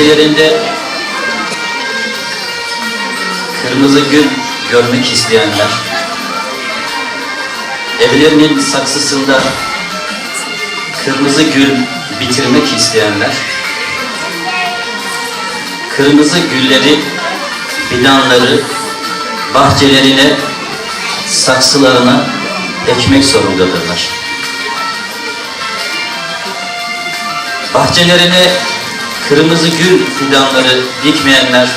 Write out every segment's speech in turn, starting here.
bahçelerinde kırmızı gül görmek isteyenler, evlerinin saksısında kırmızı gül bitirmek isteyenler, kırmızı gülleri, fidanları bahçelerine, saksılarına ekmek zorundadırlar. Bahçelerine kırmızı gül fidanları dikmeyenler,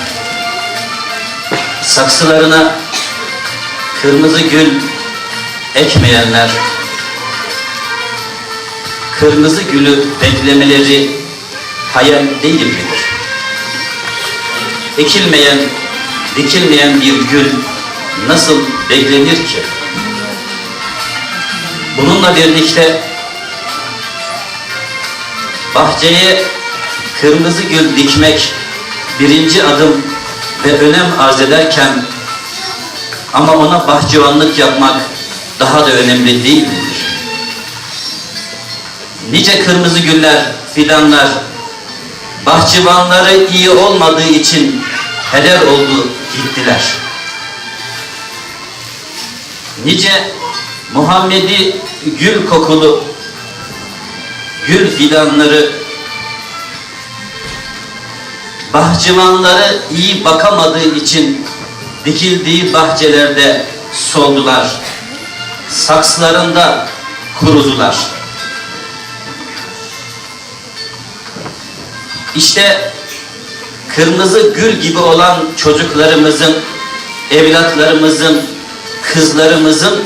saksılarına kırmızı gül ekmeyenler, kırmızı gülü beklemeleri hayal değil midir? Ekilmeyen, dikilmeyen bir gül nasıl beklenir ki? Bununla birlikte bahçeye kırmızı gül dikmek birinci adım ve önem arz ederken ama ona bahçıvanlık yapmak daha da önemli değil midir? Nice kırmızı güller, fidanlar bahçıvanları iyi olmadığı için heder oldu gittiler. Nice Muhammed'i gül kokulu gül fidanları bahçıvanları iyi bakamadığı için dikildiği bahçelerde soldular. Sakslarında kurudular. İşte kırmızı gül gibi olan çocuklarımızın, evlatlarımızın, kızlarımızın,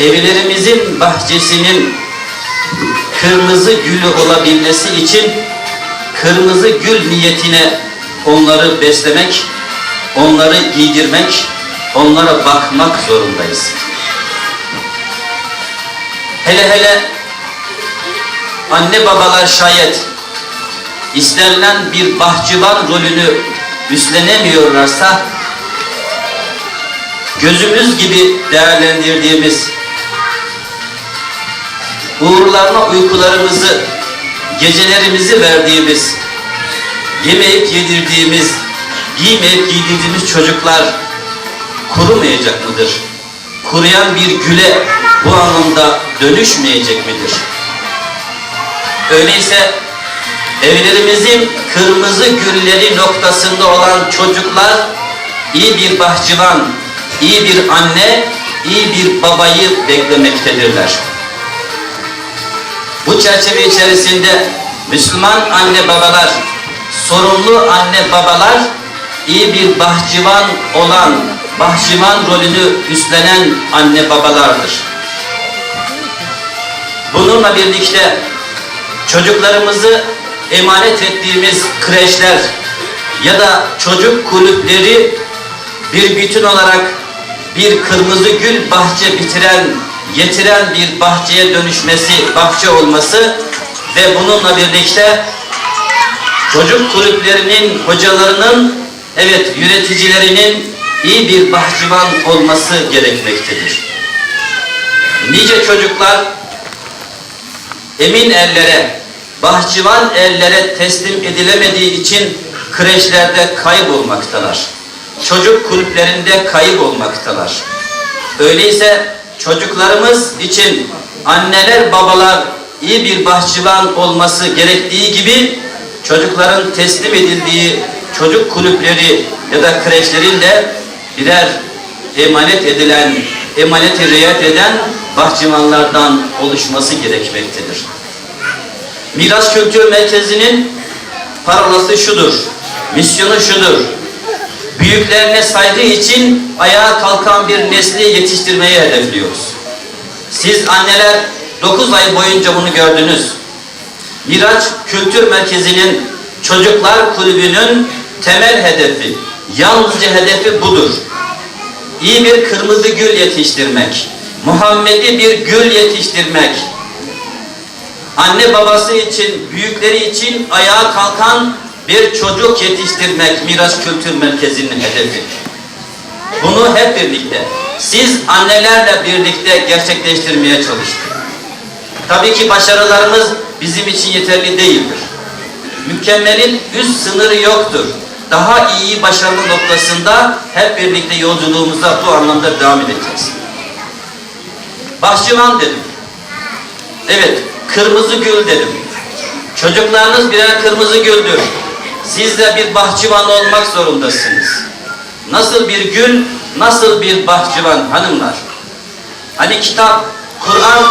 evlerimizin bahçesinin kırmızı gülü olabilmesi için kırmızı gül niyetine onları beslemek, onları giydirmek, onlara bakmak zorundayız. Hele hele anne babalar şayet istenilen bir bahçıvan rolünü üstlenemiyorlarsa gözümüz gibi değerlendirdiğimiz uğurlarına uykularımızı, gecelerimizi verdiğimiz, yemeyip yedirdiğimiz, giymeyip giydirdiğimiz çocuklar kurumayacak mıdır? Kuruyan bir güle bu anlamda dönüşmeyecek midir? Öyleyse evlerimizin kırmızı gülleri noktasında olan çocuklar iyi bir bahçıvan, iyi bir anne, iyi bir babayı beklemektedirler. Bu çerçeve içerisinde Müslüman anne babalar, sorumlu anne babalar iyi bir bahçıvan olan, bahçıvan rolünü üstlenen anne babalardır. Bununla birlikte çocuklarımızı emanet ettiğimiz kreşler ya da çocuk kulüpleri bir bütün olarak bir kırmızı gül bahçe bitiren, getiren bir bahçeye dönüşmesi, bahçe olması ve bununla birlikte çocuk kulüplerinin hocalarının, evet yöneticilerinin iyi bir bahçıvan olması gerekmektedir. Nice çocuklar emin ellere, bahçıvan ellere teslim edilemediği için kreşlerde kaybolmaktalar. Çocuk kulüplerinde kaybolmaktalar. Öyleyse çocuklarımız için anneler babalar iyi bir bahçıvan olması gerektiği gibi çocukların teslim edildiği çocuk kulüpleri ya da kreşlerin de birer emanet edilen, emanete riayet eden bahçıvanlardan oluşması gerekmektedir. Miras Kültür Merkezi'nin parolası şudur, misyonu şudur. Büyüklerine saygı için ayağa kalkan bir nesli yetiştirmeyi hedefliyoruz. Siz anneler 9 ay boyunca bunu gördünüz. Miraç Kültür Merkezi'nin Çocuklar Kulübü'nün temel hedefi, yalnızca hedefi budur. İyi bir kırmızı gül yetiştirmek, Muhammed'i bir gül yetiştirmek, anne babası için, büyükleri için ayağa kalkan bir çocuk yetiştirmek Miraç Kültür Merkezi'nin hedefi. Bunu hep birlikte, siz annelerle birlikte gerçekleştirmeye çalıştık. Tabii ki başarılarımız bizim için yeterli değildir. mükemmelin üst sınırı yoktur. Daha iyi başarılı noktasında hep birlikte yolculuğumuza bu anlamda devam edeceğiz. Bahçıvan dedim. Evet, kırmızı gül dedim. Çocuklarınız birer kırmızı güldür. Siz de bir bahçıvan olmak zorundasınız. Nasıl bir gül, nasıl bir bahçıvan hanımlar. Hani kitap, Kur'an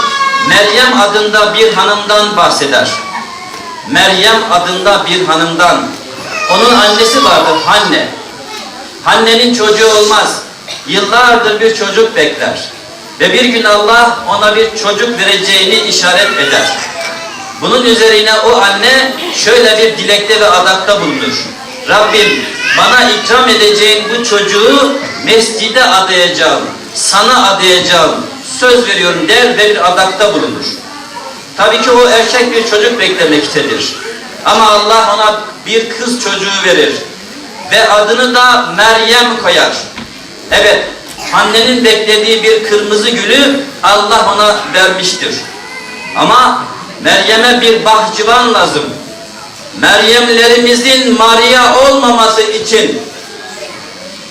Meryem adında bir hanımdan bahseder. Meryem adında bir hanımdan. Onun annesi vardır Hanne. Hanne'nin çocuğu olmaz. Yıllardır bir çocuk bekler. Ve bir gün Allah ona bir çocuk vereceğini işaret eder. Bunun üzerine o anne şöyle bir dilekte ve adakta bulunur. Rabbim bana ikram edeceğin bu çocuğu mescide adayacağım, sana adayacağım, söz veriyorum der ve bir adakta bulunur. Tabii ki o erkek bir çocuk beklemektedir. Ama Allah ona bir kız çocuğu verir. Ve adını da Meryem koyar. Evet, annenin beklediği bir kırmızı gülü Allah ona vermiştir. Ama Meryem'e bir bahçıvan lazım. Meryemlerimizin Maria olmaması için,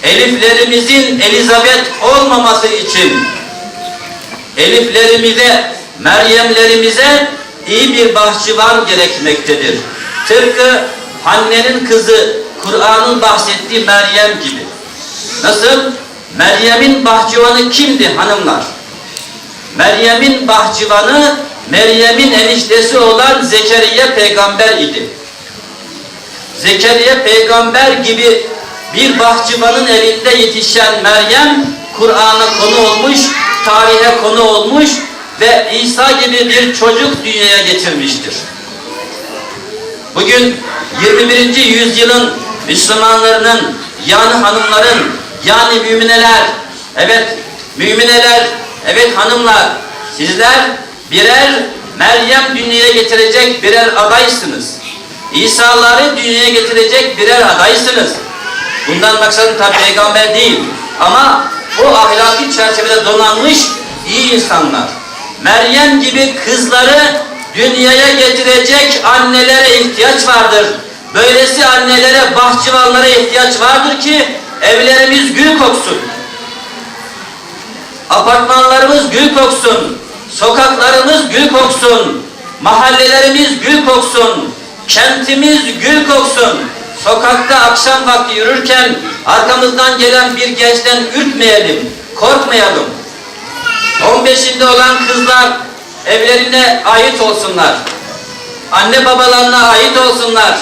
Eliflerimizin Elizabeth olmaması için, Eliflerimize, Meryemlerimize iyi bir bahçıvan gerekmektedir. Tıpkı Hanne'nin kızı Kur'an'ın bahsettiği Meryem gibi. Nasıl? Meryem'in bahçıvanı kimdi hanımlar? Meryem'in bahçıvanı Meryem'in eniştesi olan Zekeriya peygamber idi. Zekeriya peygamber gibi bir bahçıvanın elinde yetişen Meryem Kur'an'a konu olmuş, tarihe konu olmuş ve İsa gibi bir çocuk dünyaya getirmiştir. Bugün 21. yüzyılın Müslümanlarının yani hanımların yani mümineler evet mümineler evet hanımlar sizler birer Meryem dünyaya getirecek birer adaysınız. İsa'ları dünyaya getirecek birer adaysınız. Bundan maksadım tabi peygamber değil. Ama o ahlaki çerçevede donanmış iyi insanlar. Meryem gibi kızları dünyaya getirecek annelere ihtiyaç vardır. Böylesi annelere, bahçıvanlara ihtiyaç vardır ki evlerimiz gül koksun. Apartmanlarımız gül koksun. Sokaklarımız gül koksun. Mahallelerimiz gül koksun. Kentimiz gül koksun. Sokakta akşam vakti yürürken arkamızdan gelen bir gençten ürkmeyelim, korkmayalım. 15'inde olan kızlar evlerine ait olsunlar. Anne babalarına ait olsunlar.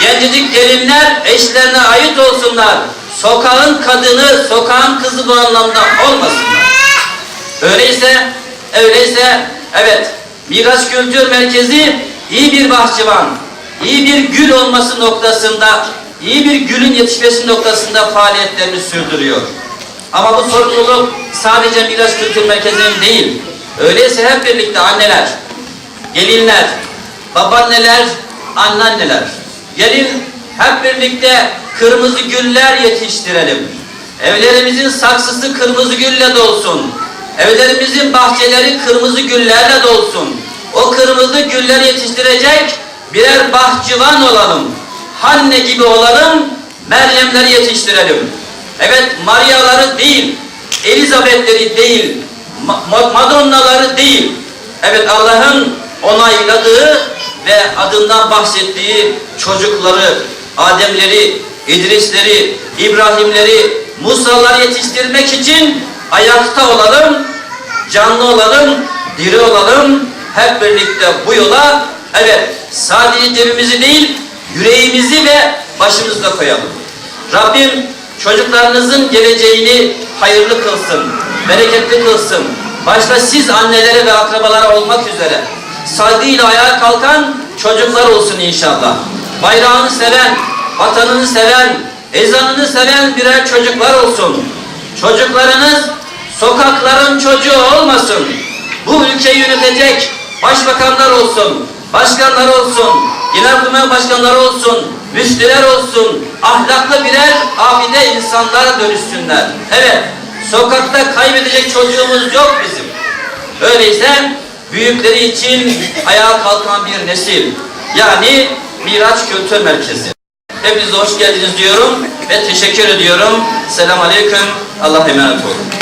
Gencecik gelinler eşlerine ait olsunlar. Sokağın kadını, sokağın kızı bu anlamda olmasınlar. Öyleyse, öyleyse evet Miraç Kültür Merkezi iyi bir bahçıvan, iyi bir gül olması noktasında, iyi bir gülün yetişmesi noktasında faaliyetlerini sürdürüyor. Ama bu sorumluluk sadece Miraç Kültür Merkezi'nin değil. Öyleyse hep birlikte anneler, gelinler, babaanneler, anneanneler. Gelin hep birlikte kırmızı güller yetiştirelim. Evlerimizin saksısı kırmızı gülle dolsun. Evlerimizin bahçeleri kırmızı güllerle dolsun. O kırmızı güller yetiştirecek birer bahçıvan olalım. Hanne gibi olalım, Meryemleri yetiştirelim. Evet, Mariaları değil, Elizabethleri değil, Ma- Madonnaları değil. Evet, Allah'ın onayladığı ve adından bahsettiği çocukları, Ademleri, İdrisleri, İbrahimleri, Musalar yetiştirmek için ayakta olalım, canlı olalım, diri olalım, hep birlikte bu yola evet sadece cebimizi değil yüreğimizi ve başımızda koyalım. Rabbim çocuklarınızın geleceğini hayırlı kılsın, bereketli kılsın. Başta siz annelere ve akrabalara olmak üzere saygıyla ayağa kalkan çocuklar olsun inşallah. Bayrağını seven, vatanını seven, ezanını seven birer çocuklar olsun. Çocuklarınız sokakların çocuğu olmasın. Bu ülkeyi yönetecek başbakanlar olsun, başkanlar olsun, genelkurmay başkanları olsun, müftüler olsun, ahlaklı birer abide insanlara dönüşsünler. Evet, sokakta kaybedecek çocuğumuz yok bizim. Öyleyse büyükleri için ayağa kalkan bir nesil. Yani Miraç Kültür Merkezi. Hepinize hoş geldiniz diyorum ve teşekkür ediyorum. Selamun Aleyküm. Allah'a emanet olun.